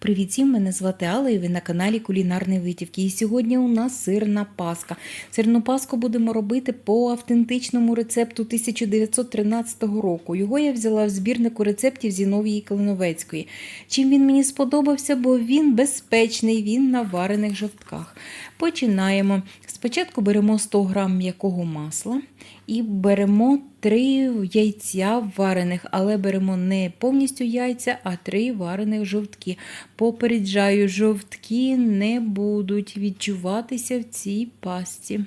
Привіт всім, мене звати Алла і ви на каналі Кулінарні Витівки. І сьогодні у нас сирна паска. Сирну паску будемо робити по автентичному рецепту 1913 року. Його я взяла в збірнику рецептів Зіновії Калиновецької. Чим він мені сподобався, бо він безпечний, він на варених жовтках. Починаємо. Спочатку беремо 100 г м'якого масла і беремо 3 яйця варених, але беремо не повністю яйця, а 3 варених жовтки. Попереджаю, жовтки не будуть відчуватися в цій пасті.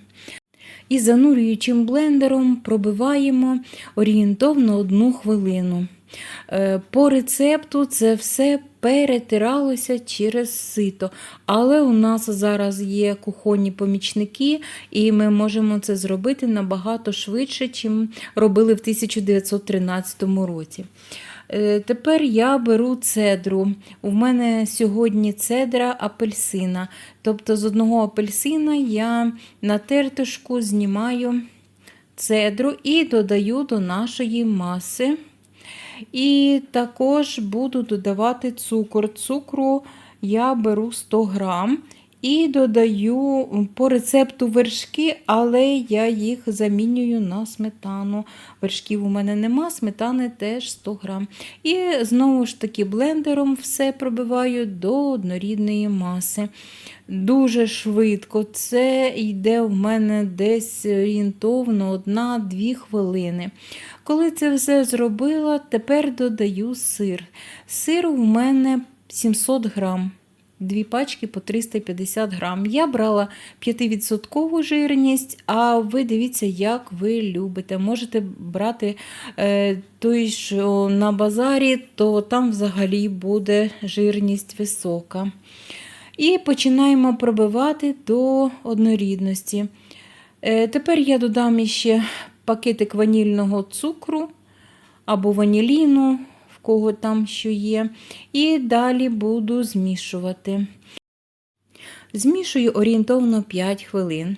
І занурюючим блендером пробиваємо орієнтовно одну хвилину. Е, По рецепту це все перетиралося через сито. Але у нас зараз є кухонні помічники, і ми можемо це зробити набагато швидше, чим робили в 1913 році. Е, Тепер я беру цедру. У мене сьогодні цедра апельсина. Тобто з одного апельсина я на тертушку знімаю цедру і додаю до нашої маси. І також буду додавати цукор. Цукру я беру 100 грам і додаю по рецепту вершки, але я їх замінюю на сметану. Вершків у мене нема, сметани теж 100 грам. І знову ж таки блендером все пробиваю до однорідної маси. Дуже швидко. Це йде в мене десь орієнтовно 1-2 хвилини. Коли це все зробила, тепер додаю сир. Сир у мене 700 грам. Дві пачки по 350 грам. Я брала 5% жирність, а ви дивіться, як ви любите. Можете брати е, той, що на базарі, то там взагалі буде жирність висока. І починаємо пробивати до однорідності. Е, тепер я додам ще пакетик ванільного цукру або ваніліну, кого там що є. І далі буду змішувати. Змішую орієнтовно 5 хвилин.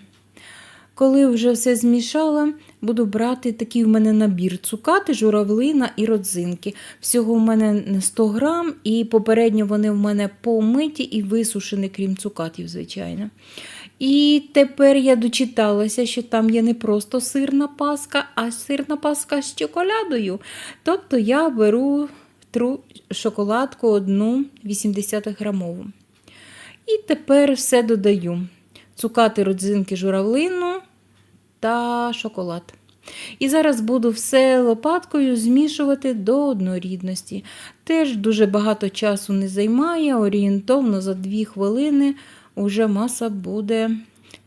Коли вже все змішала, буду брати такий в мене набір цукати, журавлина і родзинки. Всього в мене 100 грам, і попередньо вони в мене помиті і висушені, крім цукатів, звичайно. І тепер я дочиталася, що там є не просто сирна паска, а сирна паска з чоколядою. Тобто я беру тру шоколадку одну 80 грамову. І тепер все додаю: цукати, родзинки, журавлину та шоколад. І зараз буду все лопаткою змішувати до однорідності. Теж дуже багато часу не займає, орієнтовно за 2 хвилини уже маса буде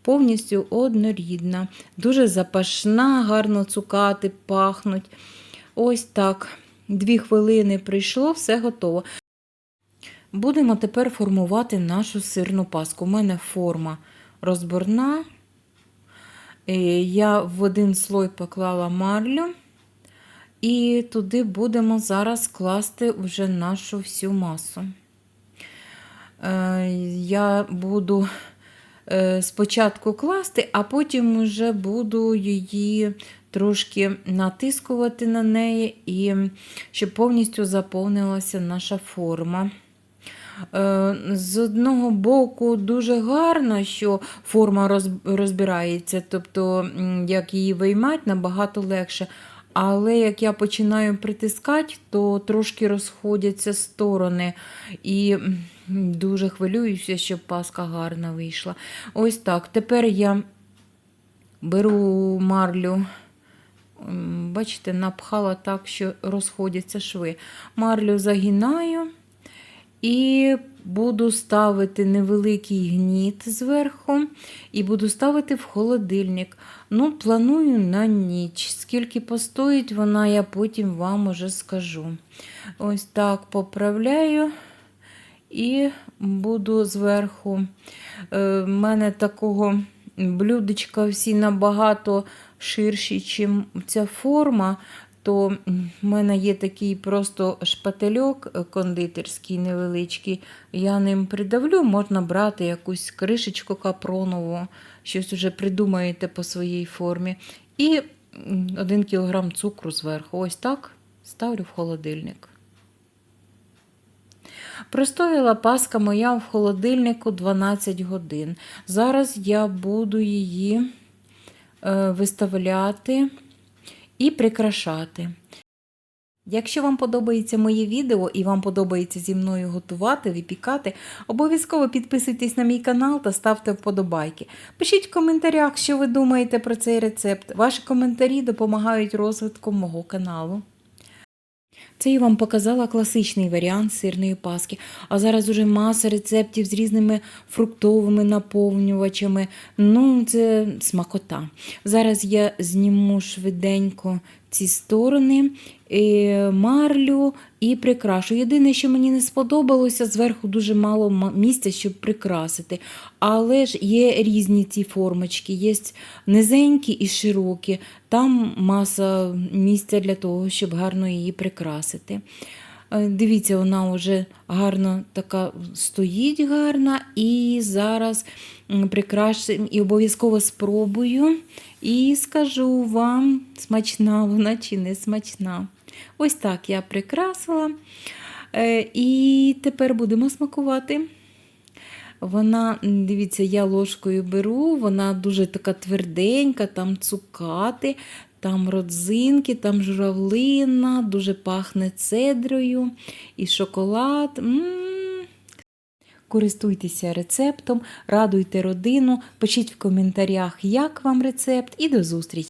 повністю однорідна. Дуже запашна, гарно цукати, пахнуть. Ось так. Дві хвилини прийшло, все готово. Будемо тепер формувати нашу сирну паску. У мене форма розборна. Е, Я в один слой поклала марлю. І туди будемо зараз класти вже нашу всю масу. Е, Я буду е, спочатку класти, а потім вже буду її трошки натискувати на неї, і щоб повністю заповнилася наша форма. Е, З одного боку, дуже гарно, що форма розбирається, тобто, як її виймати, набагато легше. Але як я починаю притискати, то трошки розходяться сторони. І дуже хвилююся, щоб паска гарна вийшла. Ось так. Тепер я беру марлю. Бачите, напхала так, що розходяться шви. Марлю загинаю. І буду ставити невеликий гніт зверху, і буду ставити в холодильник. Ну, планую на ніч. Скільки постоїть вона, я потім вам уже скажу. Ось так поправляю і буду зверху. У мене такого блюдечка всі набагато ширші, ніж ця форма то в мене є такий просто шпательок е, кондитерський невеличкий. Я ним придавлю, можна брати якусь кришечку капронову, щось вже придумаєте по своїй формі. І 1 кг цукру зверху. Ось так ставлю в холодильник. Простояла паска моя в холодильнику 12 годин. Зараз я буду її е, виставляти і прикрашати. Якщо вам подобається моє відео і вам подобається зі мною готувати, випікати, обов'язково підписуйтесь на мій канал та ставте вподобайки. Пишіть в коментарях, що ви думаєте про цей рецепт. Ваші коментарі допомагають розвитку мого каналу. Це я вам показала класичний варіант сирної паски. А зараз уже маса рецептів з різними фруктовими наповнювачами. Ну, це смакота. Зараз я зніму швиденько ці сторони, е, марлю і прикрашу. Єдине, що мені не сподобалося, зверху дуже мало місця, щоб прикрасити. Але ж є різні ці формочки, є низенькі і широкі. Там маса місця для того, щоб гарно її прикрасити. Е, Дивіться, вона вже гарно така стоїть гарна. І зараз прикрашую і обов'язково спробую. І скажу вам, смачна вона чи не смачна. Ось так я прикрасила. Е, І тепер будемо смакувати. Вона, дивіться, я ложкою беру, вона дуже така тверденька, там цукати, там родзинки, там журавлина, дуже пахне цедрою і шоколад. М. Користуйтеся рецептом, радуйте родину, пишіть в коментарях, як вам рецепт, і до зустрічі!